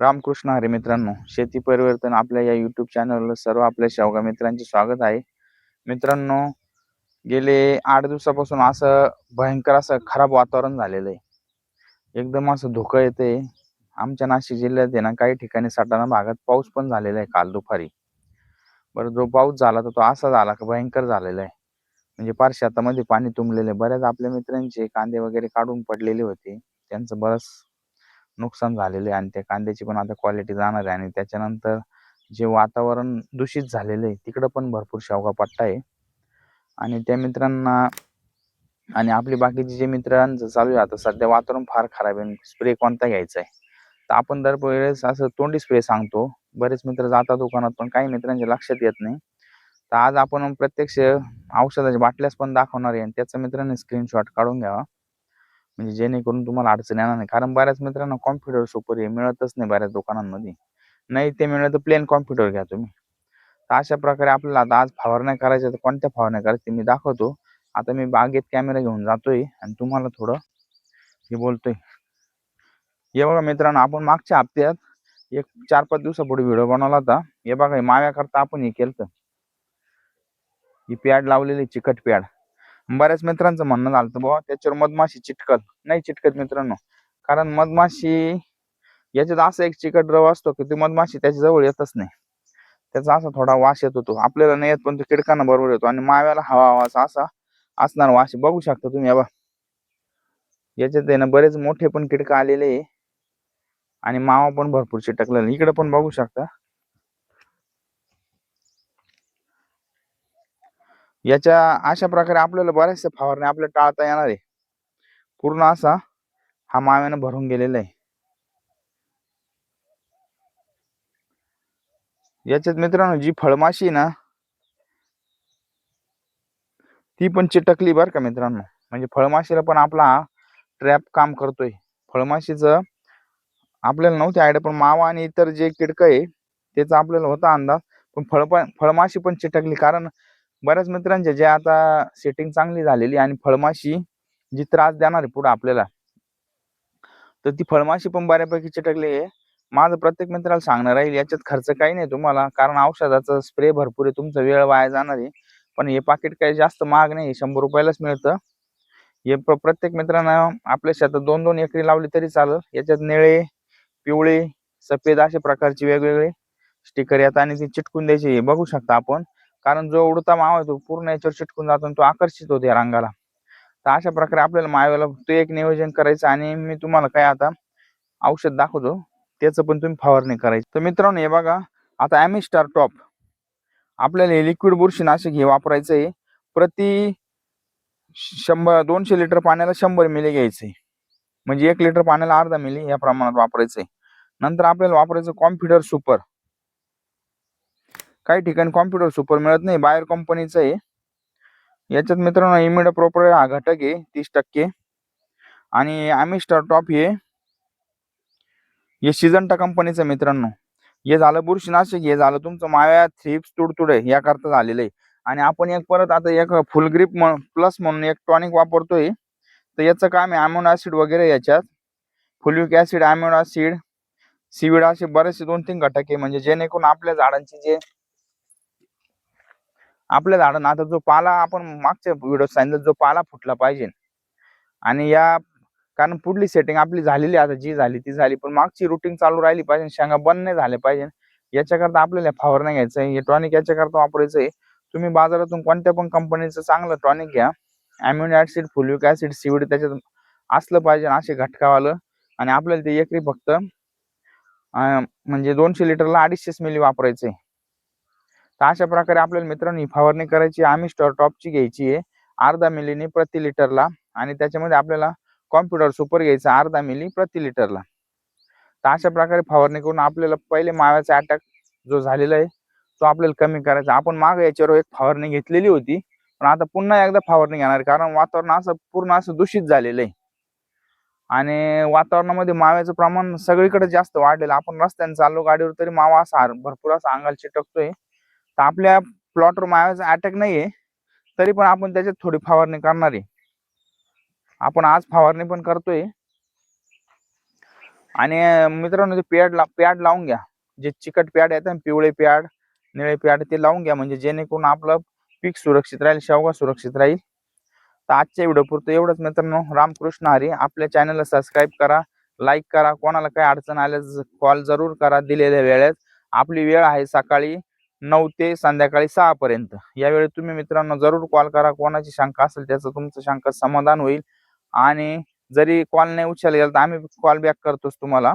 रामकृष्ण हरे मित्रांनो शेती परिवर्तन आपल्या या युट्यूब चॅनलवर सर्व आपल्या शेवगा मित्रांचे स्वागत आहे. मित्रांनो गेले आठ दिवसापासून असं भयंकर असं खराब वातावरण झालेलं आहे. एकदम असं धुकं येते आमच्या नाशिक जिल्ह्यात आहे ना काही ठिकाणी सटाणा भागात पाऊस पण झालेला आहे काल दुपारी. बरं जो पाऊस झाला तर तो असा झाला का भयंकर झालेला आहे. म्हणजे पार शेतामध्ये पाणी तुंबलेलं आहे. बऱ्याच आपल्या मित्रांचे कांदे वगैरे काढून पडलेले होते. त्यांचं बरंच नुकसान झालेलं आहे आणि त्या कांद्याची पण आता क्वालिटी जाणार आहे आणि त्याच्यानंतर जे वातावरण दूषित झालेलं आहे तिकडं पण भरपूर शेवगा पट्टा आहे. आणि त्या मित्रांना आणि आपली बाकीचे जे मित्रांचं चालू आहे आता सध्या वातावरण फार खराब आहे. स्प्रे कोणता घ्यायचा आहे? तर आपण दर वेळेस असं तोंडी स्प्रे सांगतो. बरेच मित्र जातात दुकानात पण काही मित्रांच्या लक्षात येत नाही. तर आज आपण प्रत्यक्ष औषधाच्या बाटल्यास पण दाखवणार आहे आणि त्याचा मित्रांनी स्क्रीनशॉट काढून घ्यावा. म्हणजे जेणेकरून तुम्हाला अडचण येणार नाही. कारण बऱ्याच मित्रांना कॉम्प्युटर सुपर हे मिळतच नाही बऱ्याच दुकानांमध्ये. नाही ते मिळत तर प्लेन कॉम्प्युटर घ्या तुम्ही. तर अशा प्रकारे आपल्याला आता आज फवारण्या करायच्या तर कोणत्या फवारण्या करायच्या मी दाखवतो. आता मी बागेत कॅमेरा घेऊन जातोय आणि तुम्हाला थोडं हे बोलतोय. हे बघा मित्रांनो आपण मागच्या हप्त्यात एक चार पाच दिवसापूर्वी व्हिडिओ बनवला होता. हे बघा माव्याकरता आपण हे केलं ही पॅड लावलेली चिकट पॅड बऱ्याच मित्रांचं म्हणणं झालं होतं बाबा त्याच्यावर मधमाशी चिटकत. नाही चिटकत मित्रांनो. कारण मधमाशी याच्यात असा एक चिकट द्रव असतो की ती मधमाशी त्याच्याजवळ येतच नाही. त्याचा असा थोडा वास येत होतो. आपल्याला नाही येत पण तो किडकांना बरोबर येतो. आणि माव्याला हवा हवा असा असणार वास बघू शकता तुम्ही बा याच्यात आहे ना बरेच मोठे पण किडक आलेले आहे. आणि मावा पण भरपूर चिटकलेला इकडे पण बघू शकता. याच्या अशा प्रकारे आपल्याला बऱ्याचशा फवारण्या आपल्याला टाळता येणार आहे. पूर्ण असा हा माव्यानं भरून गेलेला आहे. याच्यात मित्रांनो जी फळमाशी आहे ना ती पण चिटकली बर का मित्रांनो. म्हणजे फळमाशीला पण आपला ट्रॅप काम करतोय. फळमाशीचं आपल्याला नव्हती आयडिया पण मावा आणि इतर जे किडक आहे त्याचा आपल्याला होता अंदाज. पण फळ फळमाशी पण चिटकली. कारण बऱ्याच मित्रांचे जे आता सेटिंग चांगली झालेली आणि फळमाशी जी त्रास देणार आहे पुढे आपल्याला तर ती फळमाशी पण बऱ्यापैकी चिटकली आहे. माझं प्रत्येक मित्राला सांगणार राहील याच्यात खर्च काही नाही तुम्हाला कारण औषधाचा स्प्रे भरपूर आहे तुमचा वेळ वाया जाणार आहे. पण हे पाकिट काही जास्त महाग नाही शंभर रुपयालाच मिळतं. हे प्रत्येक मित्रांना आपल्या शेतात दोन दोन एकरी लावली तरी चालेल. याच्यात निळे पिवळे सफेद अशा प्रकारचे वेगवेगळे स्टिकर येतात आणि ते चिटकून द्यायचे. हे बघू शकता आपण. कारण जो उडता मावा आहे तो पूर्ण याच्यावर चिटकून जातो आणि तो आकर्षित होतो या रंगाला. तर अशा प्रकारे आपल्याला माव्याला ते एक नियोजन करायचं आणि मी तुम्हाला काय आता औषध दाखवतो त्याचं पण तुम्ही फवारणी करायची. तर मित्रांनो हे बघा आता ॲमिस्टार टॉप आपल्याला हे लिक्विड बुरशीनाशक हे वापरायचं आहे प्रति शंभर दोनशे लिटर पाण्याला शंभर मिली घ्यायचे म्हणजे एक लिटर पाण्याला अर्धा मिली या प्रमाणात वापरायचंय. नंतर आपल्याला वापरायचं कॉम्प्युटर सुपर काही ठिकाणी कॉम्प्युटर सुपर मिळत नाही. बाहेर कंपनीचं आहे. याच्यात मित्रांनो इमिड प्रोपर हा घटक आहे तीस टक्के. आणि आमिस्टर टॉप हे हे सिजंटा कंपनीचं मित्रांनो. हे झालं बुरशीनाशक हे झालं तुमचं माव्या थ्रिप्स तुडतुड आहे याकरता झालेलं आहे. आणि आपण एक परत आता एक फुल ग्रीप प्लस म्हणून एक टॉनिक वापरतोय. तर याचं काम आहे अमोनो ऍसिड वगैरे याच्यात. Folic acid amino acid seaweed असे बरेचसे दोन तीन घटक आहे. म्हणजे जेणेकरून आपल्या झाडांची जे आपल्या झाडांना आता जो पाला आपण मागच्या व्हिडिओ सांगितलं जो पाला फुटला पाहिजे. आणि या कारण पुढली सेटिंग आपली झालेली आता जी झाली ती झाली पण मागची रुटीन चालू राहिली पाहिजे शेंगा बंद नाही झाले पाहिजे. याच्याकरता आपल्याला फवारण्या घ्यायचं आहे. हे टॉनिक याच्याकरता वापरायचं आहे. तुम्ही बाजारातून कोणत्या पण कंपनीचं चांगलं टॉनिक घ्या. Amino acid folic acid seaweed त्याच्यात असलं पाहिजे असे घटकावालं. आणि आपल्याला ते एकरी फक्त म्हणजे दोनशे लिटरला अडीचशेच मिली वापरायचे तर अशा प्रकारे आपल्याला मित्रांनो ही फवारणी करायची आम्ही स्टॉर टॉपची घ्यायची आहे. अर्धा मिलीने प्रति लिटरला आणि त्याच्यामध्ये आपल्याला कॉम्प्युटर सुपर घ्यायचा अर्धा मिली प्रति लिटरला. तर अशा प्रकारे फवारणी करून आपल्याला पहिले माव्याचा अटॅक जो झालेला आहे तो आपल्याला कमी करायचा. आपण माग याच्यावर एक फवारणी घेतलेली होती. पण आता पुन्हा एकदा फवारणी घेणार कारण वातावरण असं पूर्ण असं दूषित झालेलं आहे. आणि वातावरणामध्ये माव्याचं प्रमाण सगळीकडे जास्त वाढलेलं आपण रस्त्याने चाललो गाडीवर तरी मावा असा भरपूर असा अंगाला चिटकतोय. तर आपल्या प्लॉटवर माव्याचा अटॅक नाहीये तरी पण आपण त्याच्यात थोडी फवारणी करणार आहे. आपण आज फवारणी पण करतोय. आणि मित्रांनो ते पॅड ला पॅड लावून घ्या. जे चिकट पॅड येतात ना पिवळे पॅड निळे पॅड ते लावून घ्या. म्हणजे जेणेकरून आपलं पीक सुरक्षित राहील शेवगा सुरक्षित राहील. तर आजच्या व्हिडिओ पुरतं एवढंच मित्रांनो. रामकृष्ण हरी आपल्या चॅनलला सबस्क्राईब करा लाईक करा. कोणाला काही अडचण आल्यास कॉल जरूर करा दिलेल्या वेळेत. आपली वेळ आहे सकाळी नऊ ते संध्याकाळी सहा पर्यंत. यावेळी तुम्ही मित्रांनो जरूर कॉल करा. कोणाची शंका असेल त्याचं तुमचं शंका समाधान होईल. आणि जरी कॉल नाही उचलला गेला तर आम्ही कॉल बॅक करतोच तुम्हाला.